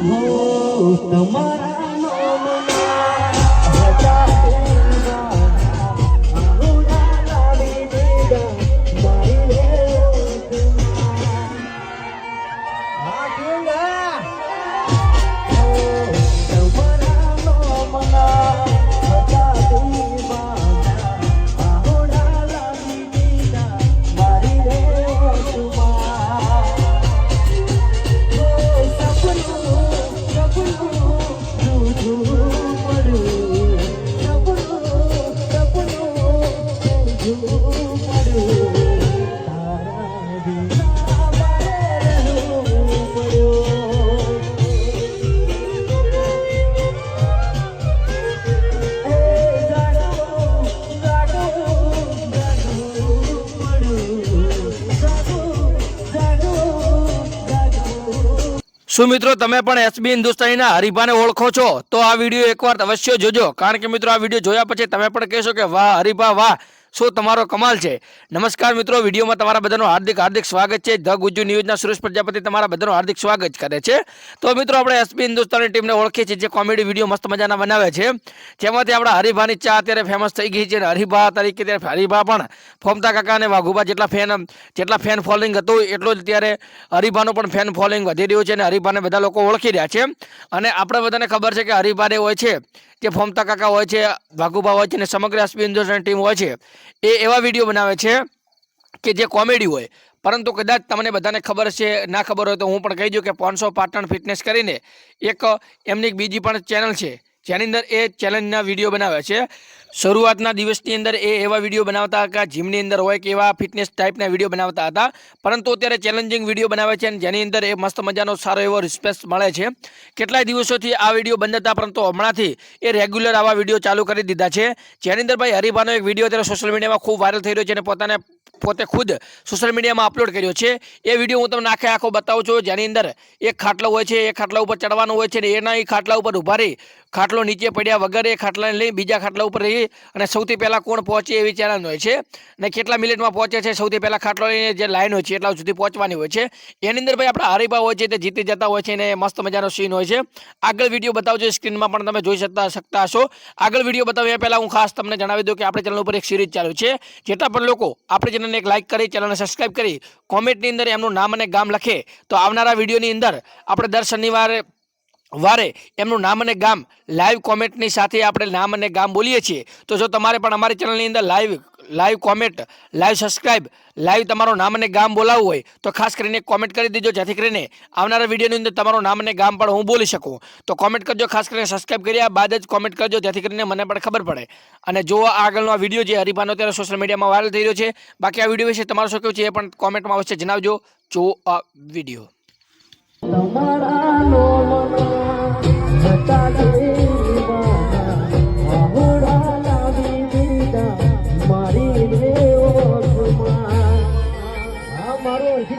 હો તમારા શું મિત્રો, તમે પણ એસબી હિન્દુસ્તાનીના હરિભાને ઓળખો છો? તો આ વીડિયો એકવાર અવશ્ય જોજો. કારણ કે મિત્રો, આ વીડિયો જોયા પછી તમે પણ કહેશો કે, વાહ હરિભા વાહ. શું તમારો કમાલ છે. નમસ્કાર મિત્રો, વિડીયોમાં તમારા બધાનું હાર્દિક હાર્દિક સ્વાગત છે. ધ ગુજ્જુ ન્યૂઝના સુરેશ પ્રજાપતિ તમારા બધાનું હાર્દિક સ્વાગત કરે છે. તો મિત્રો, આપણે એસપી હિન્દુસ્તાનની ટીમને ઓળખીએ છીએ જે કોમેડી વીડિયો મસ્ત મજાના બનાવે છે. જેમાંથી આપણા હરિભાની ચા અત્યારે ફેમસ થઈ ગઈ છે અને હરિભા તરીકે ત્યારે હરિભા પણ ફોમતા કાકા અને વાઘુભા જેટલા ફેન જેટલા ફેન ફોલોઈંગ હતું એટલો જ ત્યારે હરિભાનું પણ ફેન ફોલોઈંગ વધી રહ્યું છે અને હરિભાને બધા લોકો ઓળખી રહ્યા છે. અને આપણે બધાને ખબર છે કે હરિભાને હોય છે જે ફોમતા કાકા હોય છે, વાઘુભા હોય છે અને સમગ્ર એસપી હિન્દુસ્તાનની ટીમ હોય છે. એ એવા વીડિયો બનાવે છે કે જે કોમેડી હોય. પરંતુ કદાચ તમને બધાને ખબર છે, ના ખબર હોય તો હું પણ કહી દઉં કે પાંચસો પાટણ ફિટનેસ કરીને એક એમની બીજી પણ ચેનલ છે. જેની અંદર એ ચેલેન્જના વીડિયો બનાવે છે. શરૂઆતના દિવસની અંદર એ એવા વીડિયો બનાવતા હતા, જીમની અંદર હોય કે એવા ફિટનેસ ટાઈપના વીડિયો બનાવતા હતા. પરંતુ અત્યારે ચેલેન્જિંગ વીડિયો બનાવે છે અને જેની અંદર એ મસ્ત મજાનો સારો એવો રિસ્પેન્સ મળે છે. કેટલાય દિવસોથી આ વીડિયો બંધ હતા, પરંતુ હમણાંથી એ રેગ્યુલર આવા વીડિયો ચાલુ કરી દીધા છે. જેની અંદર ભાઈ હરિભાનો એક વીડિયો અત્યારે સોશિયલ મીડિયામાં ખૂબ વાયરલ થઈ રહ્યો છે અને પોતાને પોતે ખુદ સોશિયલ મીડિયામાં અપલોડ કર્યો છે. એ વીડિયો હું તમને આખે આખો બતાવું છું. જેની અંદર એક ખાટલો હોય છે એ ખાટલા ઉપર ચડવાનું હોય છે ને એના એ ખાટલા ઉપર ઉભારી ખાટલો નીચે પડ્યા વગર એ ખાટલાને લઈ બીજા ખાટલા ઉપર રહી અને સૌથી પહેલાં કોણ પહોંચે એવી ચેનલ હોય છે. અને કેટલા મિનિટમાં પહોંચે છે સૌથી પહેલાં ખાટલો લઈને જે લાઈન હોય છે એટલા સુધી પહોંચવાની હોય છે. એની અંદર ભાઈ આપણા હરીફા હોય છે તે જીતી જતા હોય છે અને મસ્ત મજાનો સીન હોય છે. આગળ વીડિયો બતાવજો સ્ક્રીનમાં પણ તમે જોઈ શકતા શકતા હશો. આગળ વીડિયો બતાવ્યા પહેલાં હું ખાસ તમને જણાવી દઉં કે આપણે ચેનલ ઉપર એક સિરીઝ ચાલુ છે. જેટલા પણ લોકો આપણી ચેનલને એક લાઇક કરી ચેનલને સબસ્ક્રાઈબ કરી કોમેન્ટની અંદર એમનું નામ અને ગામ લખે. તો આવનારા વિડીયોની અંદર આપણે દર શનિવારે વારે એમનું નામ અને ગામ લાઈવ કોમેન્ટની સાથે આપણે નામ અને ગામ બોલીએ છીએ. તો જો તમારે પણ અમારી ચેનલની અંદર live live comment live subscribe live તમારું નામ અને ગામ બોલાવવું હોય, તો ખાસ કરીને કોમેન્ટ કરી દેજો, જેથી કરીને આવનારા વિડીયોની અંદર તમારું નામ અને ગામ પણ હું બોલી શકું. તો કોમેન્ટ કરજો, ખાસ કરીને સબસ્ક્રાઈબ કર્યા બાદ જ કોમેન્ટ કરજો, જેથી કરીને મને પણ ખબર પડે. અને જો આગળનો આ વીડિયો જે હરીફાનો અત્યારે સોશિયલ મીડિયામાં વાયરલ થઈ રહ્યો છે, બાકી આ વીડિયો વિશે તમારું શું કહેવું છે એ પણ કોમેન્ટમાં અવશ્ય જણાવજો. જો આ વીડિયો મારો ઓળખી